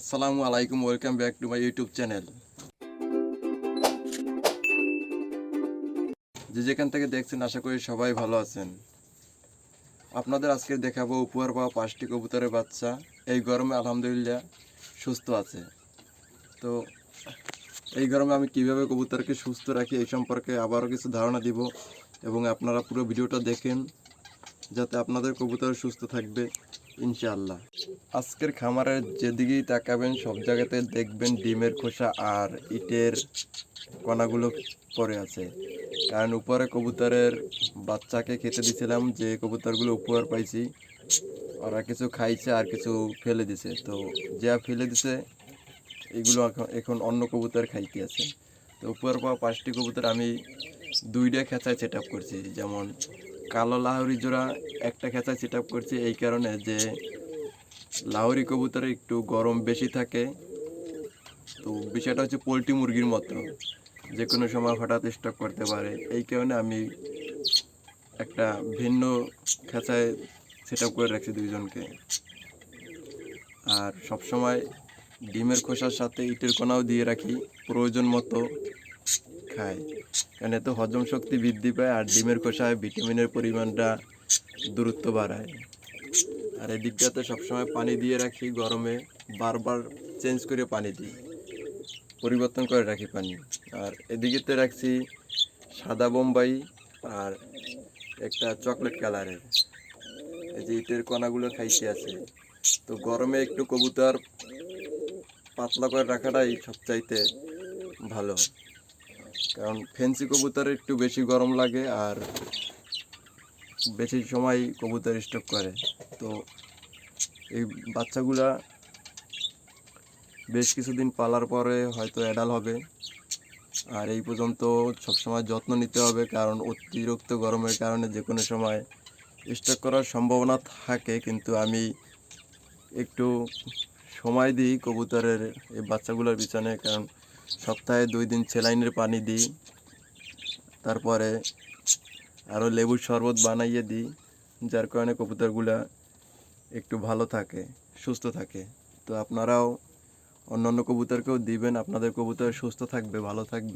আসসালামু আলাইকুম, welcome back to my YouTube channel. যে যেখান থেকে দেখছেন, আশা করি সবাই ভালো আছেন। আপনাদের আজকে দেখাবো উপহার পাওয়া পাঁচটি কবুতরের বাচ্চা। এই গরমে আলহামদুলিল্লাহ সুস্থ আছে। তো এই গরমে আমি কীভাবে কবুতরকে সুস্থ রাখি এই সম্পর্কে আবারও কিছু ধারণা দিব এবং আপনারা পুরো ভিডিওটা দেখেন। যাতে আপনাদের কবুতর সুস্থ থাকবে, ইনশাআল্লাহ। আজকের খামারের যেদিকেই তাকাবেন, সব জায়গাতে দেখবেন ডিমের খোসা আর ইটের কণাগুলো পড়ে আছে। কারণ উপরে কবুতরের বাচ্চাকে খেতে দিছিলাম, যে কবুতরগুলো উপহার পাইছি, ওরা কিছু খাইছে আর কিছু ফেলে দিছে। তো যা ফেলে দিছে, এগুলো এখন- অন্য কবুতর খাইতে আছে। তো উপহার পাওয়া পাঁচটি কবুতর আমি দুইটা খেঁচায় সেট করছি। যেমন কালো লাহরি জোড়া একটা খেঁচায় সেট আপ করছি এই কারণে যে লাহরি কবুতরে একটু গরম বেশি থাকে। তো বিষয়টা হচ্ছে পোলট্রি মুরগির মতো যে কোনো সময় হঠাৎ স্টক করতে পারে। এই কারণে আমি একটা ভিন্ন খেঁচায় সেট আপ করে রাখছি দুইজনকে। আর সবসময় ডিমের খোসার সাথে ইটের কোনাও দিয়ে রাখি, প্রয়োজন মতো। খায়। কারণ এতে হজম শক্তি বৃদ্ধি পায় আর ডিমের খোসায় ভিটামিনের পরিমাণটা দূরত্ব বাড়ায়। আর এদিকটাতে সবসময় পানি দিয়ে রাখি, গরমে বারবার চেঞ্জ করে পানি দিই। পরিবর্তন করে রাখি পানি। আর এদিকেতে রাখছি সাদা বোম্বাই আর একটা চকলেট কালারের। এই যে ইটের কণাগুলো খাইতে আছে। তো গরমে একটু কবুতর পাতলা করে রাখাটাই সবচাইতে ভালো। কারণ ফেন্সি কবুতর একটু বেশি গরম লাগে আর বেশি সময় কবুতর স্টক করে। তো এই বাচ্চাগুলা বেশ কিছুদিন পালার পরে হয়তো অ্যাডাল হবে। আর এই পর্যন্ত সবসময় যত্ন নিতে হবে কারণ অতিরিক্ত গরমের কারণে যে কোনো সময় স্টক করার সম্ভাবনা থাকে, কিন্তু আমি একটু সময় দিই কবুতরের, এই বাচ্চাগুলোর পিছনে কারণ সপ্তাহে দুই দিন সেলাইনের পানি দিই, তারপরে আরও লেবুর শরবত বানাইয়ে দিই, যার কারণে কবুতরগুলা একটু ভালো থাকে, সুস্থ থাকে। তো আপনারাও অন্যান্য অন্য কবুতরকেও দিবেন, আপনাদের কবুতর সুস্থ থাকবে, ভালো থাকবে।